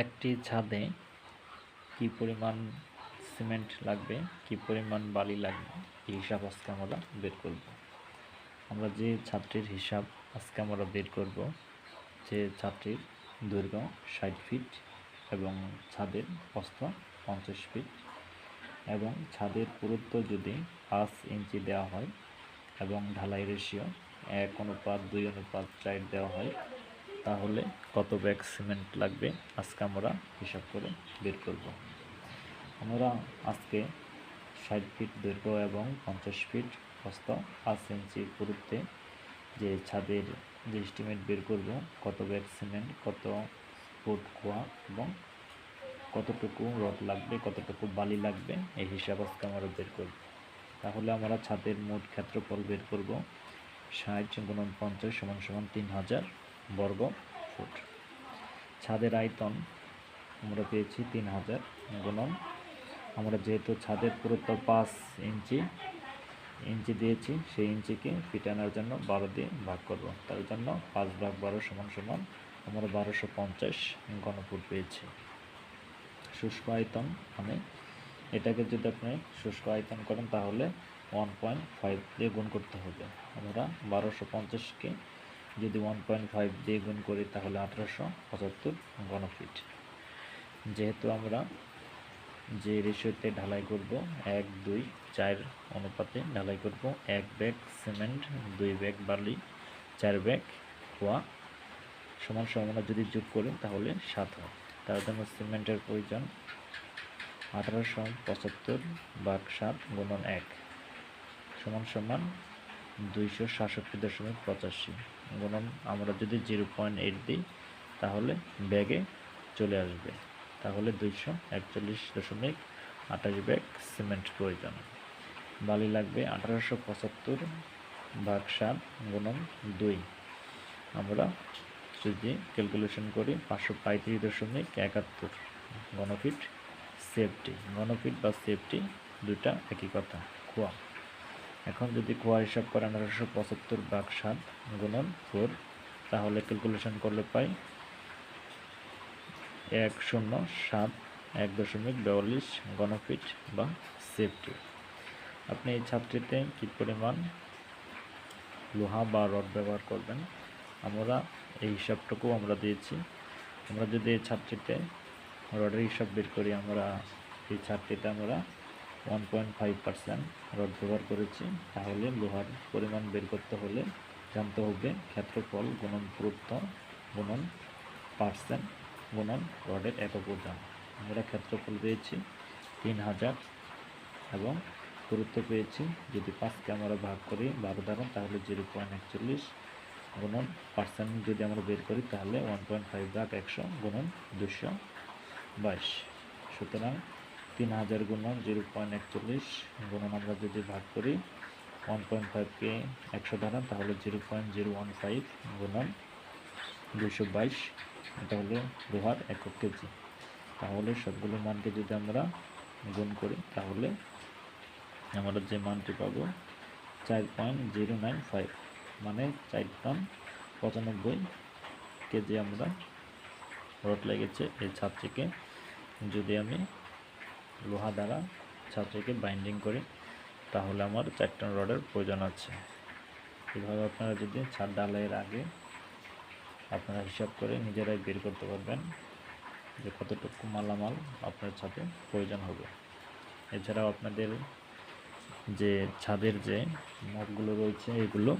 একটি ছাদে কি পরিমাণ সিমেন্ট লাগবে, কি পরিমাণ বালি লাগবে, এই হিসাব আজকে আমরা বের করব। আমরা যে ছাদটির হিসাব আজকে আমরা বের করব, যে ছাদটির দৈর্ঘ্য ষাট ফিট এবং ছাদের প্রস্থ পঞ্চাশ ফিট এবং ছাদের পুরুত্ব যদি পাঁচ ইঞ্চি দেওয়া হয় এবং ঢালাই রেশিও এক অনুপাত, দুই অনুপাত, চার দেওয়া হয় তাহলে কত ব্যাগ সিমেন্ট লাগবে? আজকে আমরা হিসাব করে বের করব। আমরা আজকে ষাট ফিট দৈর্ঘ্য এবং পঞ্চাশ ফিট প্রস্থ পাঁচ ইঞ্চি পুরুত্বে যে ছাদের যে এস্টিমেট বের করব, কত ব্যাগ সিমেন্ট, কত ফুট খোয়া এবং কতটুকু রড লাগবে, কতটুকু বালি লাগবে, এই হিসাব আজকে আমরা বের করব। তাহলে আমরা ছাদের মোট ক্ষেত্রফল বের করব ষাট গুণন পঞ্চাশ সমান সমান তিন হাজার। বর্গ ফুট। ছাদের আয়তন আমরা পেয়েছি তিন হাজার গুণন। আমরা যেহেতু ছাদের পুরুত্ব পাঁচ ইঞ্চি ইঞ্চি দিয়েছি, সেই ইঞ্চিকে ফিট আনার জন্য বারো দিয়ে ভাগ করব। তার জন্য পাঁচ ভাগ বারো সমান সমান আমরা বারোশো পঞ্চাশ ঘনফুট পেয়েছি। শুষ্ক আয়তন মানে এটাকে যদি আপনি শুষ্ক আয়তন করেন তাহলে ওয়ান পয়েন্ট ফাইভ দিয়ে গুণ করতে হবে। আমরা বারোশো পঞ্চাশকে যদি ওয়ান পয়েন্ট ফাইভ দিয়ে গুণ করি তাহলে আঠারোশো পঁচাত্তর ঘনফিট। যেহেতু আমরা যে রেশিওতে ঢালাই করব, এক, দুই, চার অনুপাতে ঢালাই করব, এক ব্যাগ সিমেন্ট, দুই ব্যাগ বালি, চার ব্যাগ খোয়া সমান সমান যদি যোগ করি তাহলে সাত হয়। তার জন্য সিমেন্টের প্রয়োজন আঠারোশো পঁচাত্তর ভাগ সাত গুণন এক সমান সমান দুইশো সাতষট্টি দশমিক পঁচাশি। গুণন আমরা যদি জিরো পয়েন্ট এইট দিই, তাহলে ব্যাগে চলে আসবে। তাহলে দুইশো একচল্লিশ দশমিক আঠাশ ব্যাগ সিমেন্ট প্রয়োজন। বালি লাগবে আঠারোশো পঁচাত্তর ভাগ সাত গুণন দুই। আমরা যদি ক্যালকুলেশন করি, পাঁচশো পঁয়ত্রিশ দশমিক একাত্তর। গণফিট সেফটি। গণফিট বা সেফটি দুটা একই কথা। খোয়া এখন যদি খোয়া হিসাব করে আঠারোশো পঁচাত্তর ভাগ সাত গুণন ফোর তাহলে ক্যালকুলেশন করলে পাই এক শূন্য সাত এক দশমিক বিয়াল্লিশ গণফিট বা সেফটি। আপনি এই ছাত্রীতে কী পরিমাণ লোহা বা রড ব্যবহার করবেন? আমরা এই হিসাবটুকু আমরা দিয়েছি। আমরা যদি এই ছাত্রীতে রডের হিসাব বের করি, আমরা এই ছাত্রীতে আমরা one point five percent rod ব্যবহার করেছি, তাহলে লোহার পরিমাণ বের করতে হলে জানতে হবে ক্ষেত্রফল গুণন পুরুত্ব গুণন পার্সেন্ট গুণন রডের একক ওজন আমরা ক্ষেত্রফল পেয়েছি তিন হাজার এবং পুরুত্ব পেয়েছি, যদি পাঁচকে আমরা ভাগ করি বারো দ্বারা, তাহলে জিরো পয়েন্ট একচল্লিশ গুণন পার্সেন্ট যদি আমরা বের করি, তাহলে ওয়ান পয়েন্ট ফাইভ ভাগ একশো গুণন দুশো বাইশ। সুতরাং তিন হাজার গুণন জিরো পয়েন্ট একচল্লিশ গুণন আমরা যদি ভাগ করি ওয়ান পয়েন্ট ফাইভকে একশো দ্বারা তাহলে zero point zero one five গুণন দুশো বাইশ, এটা হলো লোহার একক কেজি। তাহলে সবগুলো মানকে যদি আমরা গুণ করি, তাহলে আমরা যে মানটি পাবো চার পয়েন্ট জিরো নাইন ফাইভ মানে চার টন পঁচানব্বই কেজি আমরা রড লেগেছে এই ছাত্রীকে যদি আমি লোহা দ্বারা ছাত্রীকে বাইন্ডিং করি, তাহলে আমার চার টন রডের প্রয়োজন আছে। এভাবে আপনারা যদি ছাদ ডালাইয়ের আগে আপনারা হিসাব করে নিজেরাই বের করতে পারবেন যে কতটুকু মালামাল আপনার ছাদে প্রয়োজন হবে। এছাড়াও আপনাদের যে ছাদের যে মাপগুলো রয়েছে, এগুলো